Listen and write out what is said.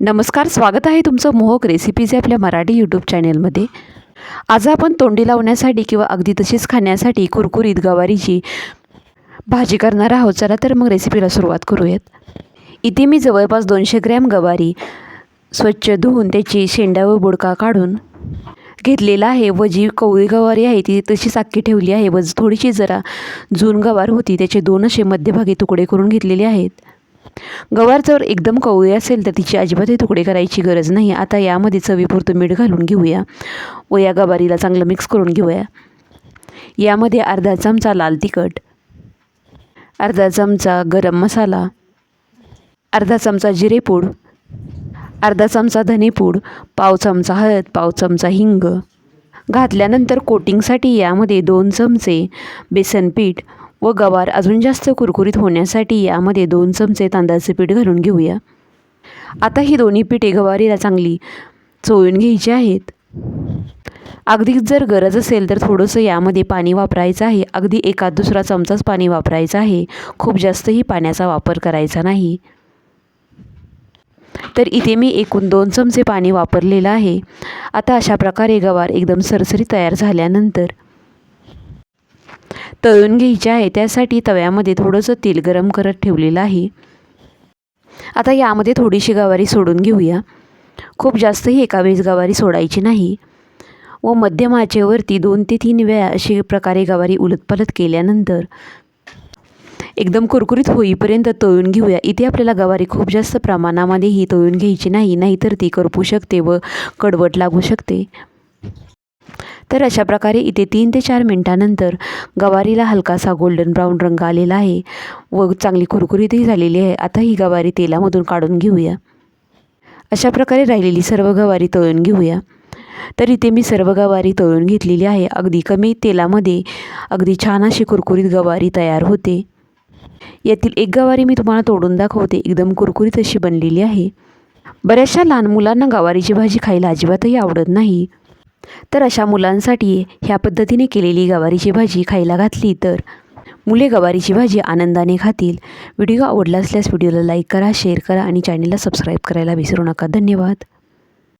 नमस्कार स्वागत आहे तुमचं मोहक रेसिपीज आपल्या मराठी यूट्यूब चॅनेलमध्ये आज आपण तोंडी लावण्यासाठी किंवा अगदी तशीच खाण्यासाठी कुरकुरीत गवारीची भाजी करणार आहोत. चला तर मग रेसिपीला सुरुवात करूयात. इथे मी जवळपास दोनशे ग्रॅम गवारी स्वच्छ धुवून त्याची शेंडा व बुडका काढून घेतलेला आहे. व जी कवळी गवारी आहे ती तशी साखी ठेवली आहे. व थोडीशी जरा जून गवार होती त्याचे दोन असे मध्यभागी तुकडे करून घेतलेले आहेत. गवार जर एकदम कवळी असेल तर तिची अजिबातही तुकडे करायची गरज नाही. आता यामध्ये चवीपुरतं मीठ घालून घेऊया. व या गवारीला चांगलं मिक्स करून घेऊया. यामध्ये अर्धा चमचा लाल तिखट अर्धा चमचा गरम मसाला अर्धा चमचा जिरेपूड अर्धा चमचा धनेपूड पाव चमचा हळद पाव चमचा हिंग. घातल्यानंतर कोटिंगसाठी यामध्ये दोन चमचे बेसन पीठ व गवार अजून जास्त कुरकुरीत होण्यासाठी यामध्ये दोन चमचे तांदळाचे पीठ घालून घेऊया. आता ही दोन्ही पिठे गवारीला चांगली चोळून घ्यायची आहेत. अगदी जर गरज असेल तर थोडंसं यामध्ये पाणी वापरायचं आहे. अगदी एका दुसरा चमचाच पाणी वापरायचं आहे. खूप जास्तही पाण्याचा वापर करायचा नाही. तर इथे मी एकूण दोन चमचे पाणी वापरलेलं आहे. आता अशा प्रकारे गवार एकदम सरसरी तयार झाल्यानंतर तळून घ्यायचे आहे. त्यासाठी तव्यामध्ये थोडंसं तेल गरम करत ठेवलेलं आहे. आता यामध्ये थोडीशी गवारी सोडून घेऊया. खूप जास्तही एका वेळेस गवारी सोडायची नाही. व मध्यम आचेवरती दोन ते तीन वेळा अशी प्रकारे गवारी उलटपलट केल्यानंतर एकदम कुरकुरीत होईपर्यंत तळून घेऊया. इथे आपल्याला गवारी खूप जास्त प्रमाणामध्ये ही तळून घ्यायची नाही नाहीतर ती करपू शकते व कडवट लागू शकते. तर अशा प्रकारे इथे तीन ते चार मिनटानंतर गवारीला हलकासा गोल्डन ब्राऊन रंग आलेला आहे व चांगली कुरकुरीतही झालेली आहे. आता ही गवारी तेलामधून काढून घेऊया. अशा प्रकारे राहिलेली सर्व गवारी तळून घेऊया. तर इथे मी सर्व गवारी तळून घेतलेली आहे. अगदी कमी तेलामध्ये अगदी छान अशी कुरकुरीत गवारी तयार होते. यातील एक गवारी मी तुम्हाला तोडून दाखवते. एकदम कुरकुरीत अशी बनलेली आहे. बऱ्याचशा लहान मुलांना गवारीची भाजी खायला अजिबातही आवडत नाही. तर अशा मुलांसाठी ह्या पद्धतीने केलेली गवारीची भाजी खायला घातली तर. मुले गवारीची भाजी आनंदाने खातील. व्हिडिओ आवडला असल्यास व्हिडिओला लाईक करा शेअर करा आणि चॅनलला सबस्क्राईब करायला विसरू नका. धन्यवाद.